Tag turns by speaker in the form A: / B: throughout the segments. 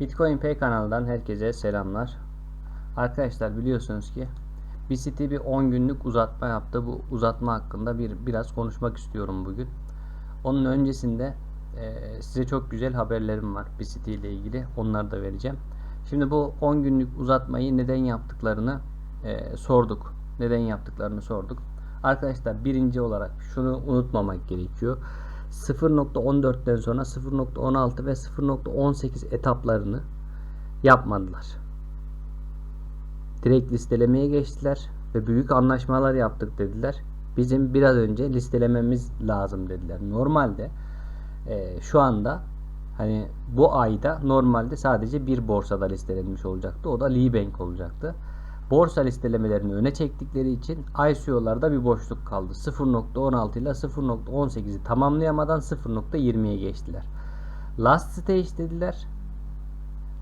A: Bitcoin Pay kanalından herkese selamlar. Arkadaşlar biliyorsunuz ki BCT bir 10 günlük uzatma yaptı. Bu uzatma hakkında bir biraz konuşmak istiyorum bugün. Onun öncesinde e, size çok güzel haberlerim var BCT ile ilgili. Onları da vereceğim. Şimdi bu 10 günlük uzatmayı neden yaptıklarını e, sorduk. Neden yaptıklarını sorduk. Arkadaşlar birinci olarak şunu unutmamak gerekiyor. 0.14'ten sonra 0.16 ve 0.18 etaplarını yapmadılar. Direkt listelemeye geçtiler ve büyük anlaşmalar yaptık dediler. Bizim biraz önce listelememiz lazım dediler. Normalde e, şu anda hani bu ayda normalde sadece bir borsada listelenmiş olacaktı. O da Lee Bank olacaktı. Borsa listelemelerini öne çektikleri için ICO'larda bir boşluk kaldı. 0.16 ile 0.18'i tamamlayamadan 0.20'ye geçtiler. Last stage dediler.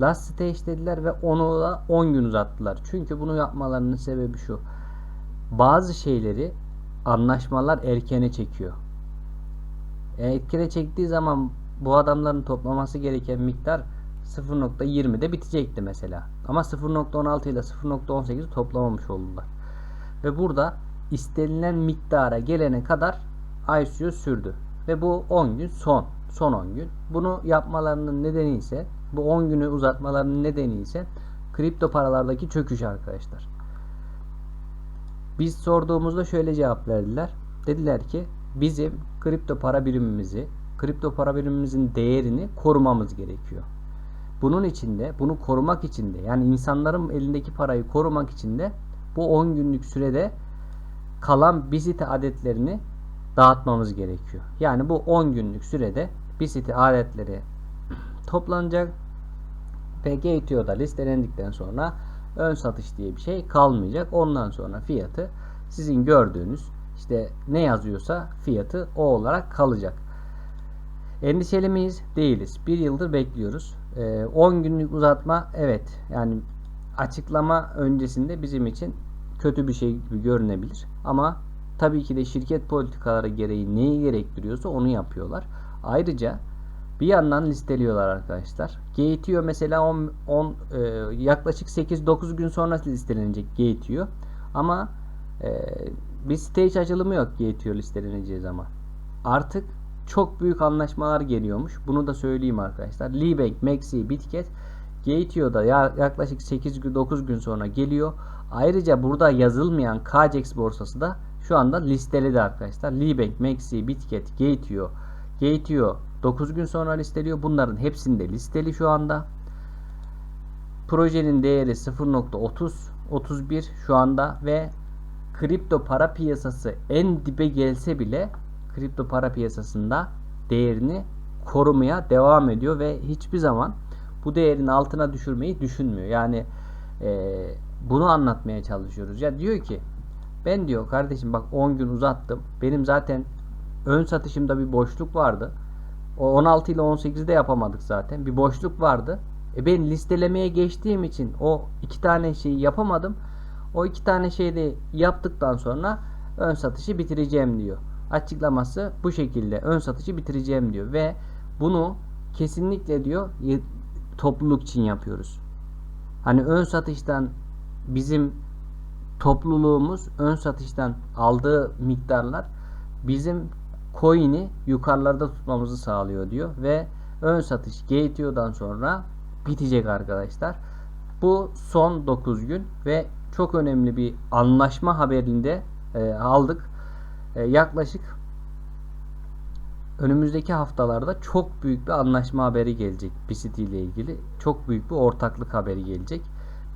A: Last stage dediler ve onu da 10 gün uzattılar. Çünkü bunu yapmalarının sebebi şu. Bazı şeyleri anlaşmalar erkene çekiyor. Erkene çektiği zaman bu adamların toplaması gereken miktar 0.20'de bitecekti mesela. Ama 0.16 ile 0.18'i toplamamış oldular. Ve burada istenilen miktara gelene kadar ICO sürdü. Ve bu 10 gün son. Son 10 gün. Bunu yapmalarının nedeni ise bu 10 günü uzatmalarının nedeni ise kripto paralardaki çöküş arkadaşlar. Biz sorduğumuzda şöyle cevap verdiler. Dediler ki bizim kripto para birimimizi, kripto para birimimizin değerini korumamız gerekiyor. Bunun için de bunu korumak için de yani insanların elindeki parayı korumak için de bu 10 günlük sürede kalan BIST adetlerini dağıtmamız gerekiyor. Yani bu 10 günlük sürede BIST adetleri toplanacak ve GTO'da listelendikten sonra ön satış diye bir şey kalmayacak. Ondan sonra fiyatı sizin gördüğünüz işte ne yazıyorsa fiyatı o olarak kalacak. Endişeli miyiz? Değiliz. Bir yıldır bekliyoruz. 10 ee, günlük uzatma evet yani açıklama öncesinde bizim için kötü bir şey gibi görünebilir. Ama tabii ki de şirket politikaları gereği neyi gerektiriyorsa onu yapıyorlar. Ayrıca bir yandan listeliyorlar arkadaşlar. GTO mesela 10, 10 e, yaklaşık 8-9 gün sonra listelenecek GTO. Ama e, bir stage açılımı yok GTO listeleneceği zaman. Artık çok büyük anlaşmalar geliyormuş. Bunu da söyleyeyim arkadaşlar. Libank, Maxi, Bitget GTO'da yaklaşık 8-9 gün sonra geliyor. Ayrıca burada yazılmayan KCX borsası da şu anda listeledi arkadaşlar. Libank, Maxi, Bitget, GTO, GTO 9 gün sonra listeliyor. Bunların hepsinde listeli şu anda. Projenin değeri 0.30 31 şu anda ve kripto para piyasası en dibe gelse bile kripto para piyasasında değerini korumaya devam ediyor ve hiçbir zaman bu değerin altına düşürmeyi düşünmüyor. Yani e, bunu anlatmaya çalışıyoruz. Ya diyor ki ben diyor kardeşim bak 10 gün uzattım. Benim zaten ön satışımda bir boşluk vardı. O 16 ile 18'de yapamadık zaten. Bir boşluk vardı. E ben listelemeye geçtiğim için o iki tane şeyi yapamadım. O iki tane şeyi de yaptıktan sonra ön satışı bitireceğim diyor açıklaması bu şekilde ön satışı bitireceğim diyor ve bunu kesinlikle diyor topluluk için yapıyoruz. Hani ön satıştan bizim topluluğumuz ön satıştan aldığı miktarlar bizim coin'i yukarılarda tutmamızı sağlıyor diyor ve ön satış GTO'dan sonra bitecek arkadaşlar. Bu son 9 gün ve çok önemli bir anlaşma haberinde e, aldık. E, yaklaşık önümüzdeki haftalarda çok büyük bir anlaşma haberi gelecek BCT ile ilgili. Çok büyük bir ortaklık haberi gelecek.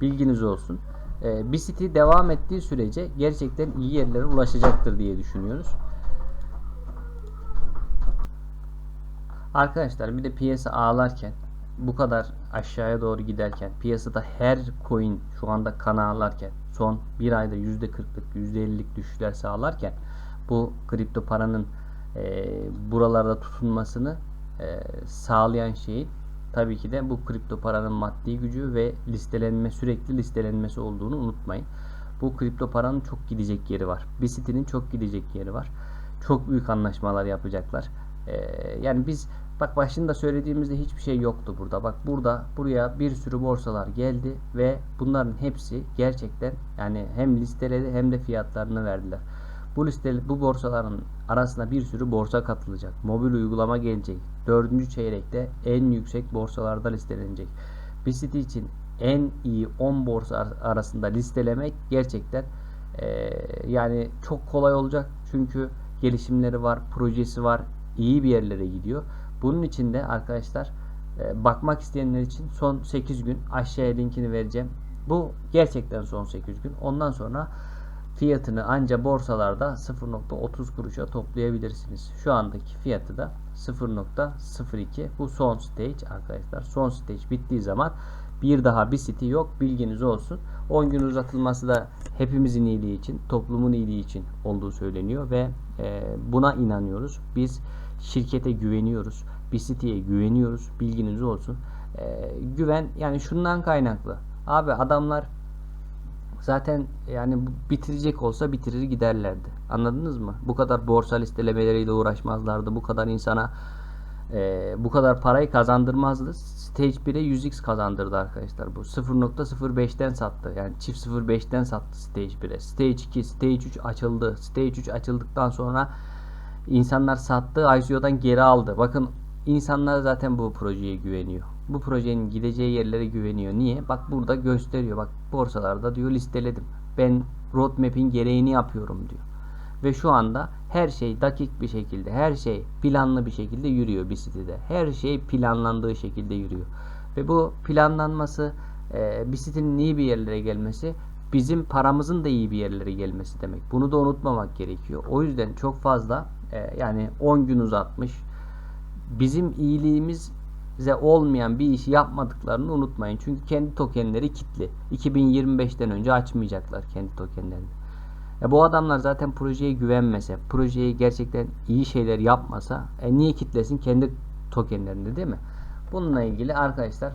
A: Bilginiz olsun. E, BCT devam ettiği sürece gerçekten iyi yerlere ulaşacaktır diye düşünüyoruz. Arkadaşlar bir de piyasa ağlarken bu kadar aşağıya doğru giderken piyasada her coin şu anda kan ağlarken son bir ayda %40'lık %50'lik düşüşler sağlarken bu kripto paranın e, buralarda tutunmasını e, sağlayan şey tabii ki de bu kripto paranın maddi gücü ve listelenme sürekli listelenmesi olduğunu unutmayın. Bu kripto paranın çok gidecek yeri var. BCT'nin çok gidecek yeri var. Çok büyük anlaşmalar yapacaklar. Ee, yani biz Bak başında söylediğimizde hiçbir şey yoktu burada. Bak burada buraya bir sürü borsalar geldi ve bunların hepsi gerçekten yani hem listeledi hem de fiyatlarını verdiler. Bu liste bu borsaların arasına bir sürü borsa katılacak. Mobil uygulama gelecek. Dördüncü çeyrekte en yüksek borsalarda listelenecek. Bir site için en iyi 10 borsa ar- arasında listelemek gerçekten eee, yani çok kolay olacak. Çünkü gelişimleri var, projesi var, iyi bir yerlere gidiyor. Bunun için de arkadaşlar e, bakmak isteyenler için son 8 gün aşağıya linkini vereceğim. Bu gerçekten son 8 gün. Ondan sonra fiyatını anca borsalarda 0.30 kuruşa toplayabilirsiniz. Şu andaki fiyatı da 0.02. Bu son stage arkadaşlar. Son stage bittiği zaman bir daha bir site yok. Bilginiz olsun. 10 gün uzatılması da hepimizin iyiliği için, toplumun iyiliği için olduğu söyleniyor ve e, buna inanıyoruz. Biz şirkete güveniyoruz. Bir siteye güveniyoruz. Bilginiz olsun. E, güven yani şundan kaynaklı. Abi adamlar zaten yani bitirecek olsa bitirir giderlerdi. Anladınız mı? Bu kadar borsa listelemeleriyle uğraşmazlardı. Bu kadar insana e, bu kadar parayı kazandırmazdı. Stage 1'e 100x kazandırdı arkadaşlar bu. 0.05'ten sattı. Yani çift 0.5'ten sattı Stage 1'e. Stage 2, Stage 3 açıldı. Stage 3 açıldıktan sonra insanlar sattı. ICO'dan geri aldı. Bakın insanlar zaten bu projeye güveniyor. Bu projenin gideceği yerlere güveniyor. Niye? Bak burada gösteriyor. Bak borsalarda diyor listeledim. Ben roadmap'in gereğini yapıyorum diyor. Ve şu anda her şey dakik bir şekilde, her şey planlı bir şekilde yürüyor bir sitede. Her şey planlandığı şekilde yürüyor. Ve bu planlanması, e, bir sitenin iyi bir yerlere gelmesi, bizim paramızın da iyi bir yerlere gelmesi demek. Bunu da unutmamak gerekiyor. O yüzden çok fazla e, yani 10 gün uzatmış, bizim iyiliğimize olmayan bir işi yapmadıklarını unutmayın. Çünkü kendi tokenleri kilitli. 2025'ten önce açmayacaklar kendi tokenlerini. Ya bu adamlar zaten projeye güvenmese, projeye gerçekten iyi şeyler yapmasa, e niye kitlesin kendi tokenlerini değil mi? Bununla ilgili arkadaşlar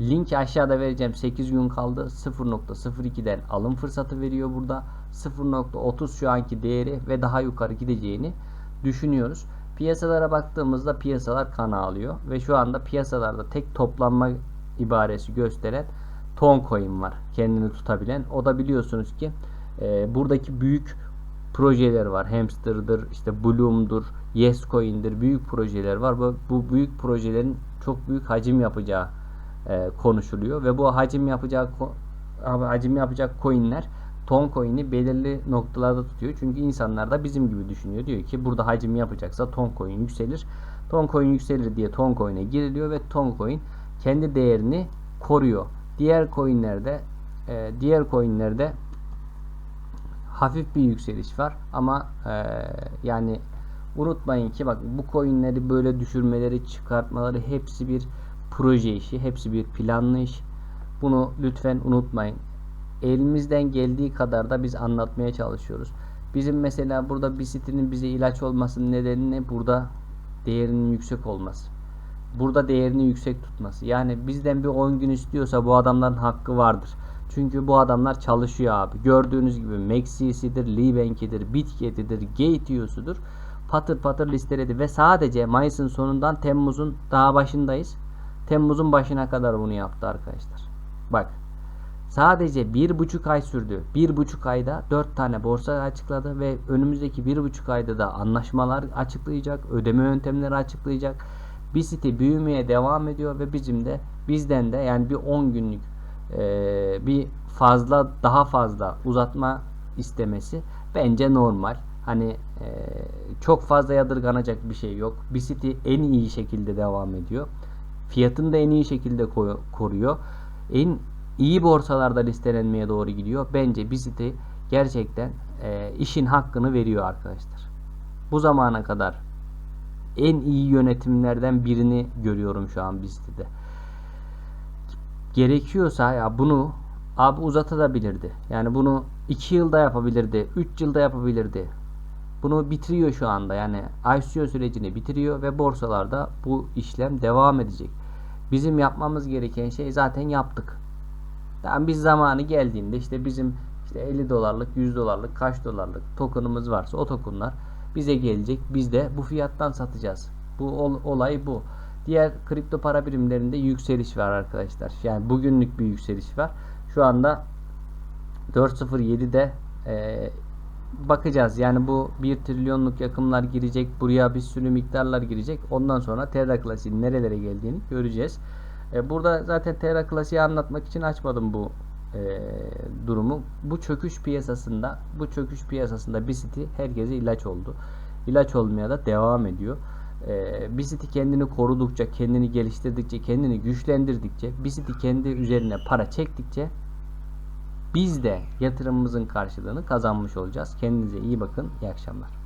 A: link aşağıda vereceğim. 8 gün kaldı. 0.02'den alım fırsatı veriyor burada. 0.30 şu anki değeri ve daha yukarı gideceğini düşünüyoruz. Piyasalara baktığımızda piyasalar kan alıyor ve şu anda piyasalarda tek toplanma ibaresi gösteren Toncoin var. Kendini tutabilen. O da biliyorsunuz ki e, buradaki büyük projeler var. Hamster'dır, işte Bloom'dur, Yescoin'dir. Büyük projeler var. Bu, bu büyük projelerin çok büyük hacim yapacağı e, konuşuluyor ve bu hacim yapacağı hacim yapacak coinler ton coin'i belirli noktalarda tutuyor. Çünkü insanlar da bizim gibi düşünüyor. Diyor ki burada hacim yapacaksa ton coin yükselir. Ton coin yükselir diye ton coin'e giriliyor ve ton coin kendi değerini koruyor. Diğer coinlerde e, diğer coinlerde hafif bir yükseliş var ama e, yani unutmayın ki bak bu coinleri böyle düşürmeleri çıkartmaları hepsi bir proje işi hepsi bir planlı iş bunu lütfen unutmayın elimizden geldiği kadar da biz anlatmaya çalışıyoruz bizim mesela burada bir sitenin bize ilaç olmasının nedeni ne burada değerinin yüksek olması burada değerini yüksek tutması yani bizden bir 10 gün istiyorsa bu adamların hakkı vardır çünkü bu adamlar çalışıyor abi. Gördüğünüz gibi Maxi'sidir, Libank'idir, Bitget'idir, Gateus'udur. Patır patır listeledi ve sadece Mayıs'ın sonundan Temmuz'un daha başındayız. Temmuz'un başına kadar bunu yaptı arkadaşlar. Bak. Sadece bir buçuk ay sürdü. Bir buçuk ayda dört tane borsa açıkladı ve önümüzdeki bir buçuk ayda da anlaşmalar açıklayacak, ödeme yöntemleri açıklayacak. Bir site büyümeye devam ediyor ve bizim de bizden de yani bir 10 günlük e, bir fazla daha fazla uzatma istemesi bence normal. Hani e, çok fazla yadırganacak bir şey yok. Bir site en iyi şekilde devam ediyor. Fiyatını da en iyi şekilde koruyor. En iyi borsalarda listelenmeye doğru gidiyor. Bence bir site gerçekten e, işin hakkını veriyor arkadaşlar. Bu zamana kadar en iyi yönetimlerden birini görüyorum şu an bir sitede gerekiyorsa ya bunu abi uzatabilirdi. Yani bunu 2 yılda yapabilirdi, 3 yılda yapabilirdi. Bunu bitiriyor şu anda. Yani ICO sürecini bitiriyor ve borsalarda bu işlem devam edecek. Bizim yapmamız gereken şey zaten yaptık. Yani biz zamanı geldiğinde işte bizim işte 50 dolarlık, 100 dolarlık, kaç dolarlık tokenımız varsa o tokenlar bize gelecek. Biz de bu fiyattan satacağız. Bu ol- olay bu. Diğer kripto para birimlerinde yükseliş var arkadaşlar. Yani bugünlük bir yükseliş var. Şu anda 4.07'de e, bakacağız. Yani bu 1 trilyonluk yakımlar girecek. Buraya bir sürü miktarlar girecek. Ondan sonra Terra Classic'in nerelere geldiğini göreceğiz. E, burada zaten Terra Classic'i anlatmak için açmadım bu e, durumu. Bu çöküş piyasasında bu çöküş piyasasında BCT herkese ilaç oldu. İlaç olmaya da devam ediyor. E, BCT kendini korudukça, kendini geliştirdikçe, kendini güçlendirdikçe, BCT kendi üzerine para çektikçe biz de yatırımımızın karşılığını kazanmış olacağız. Kendinize iyi bakın. İyi akşamlar.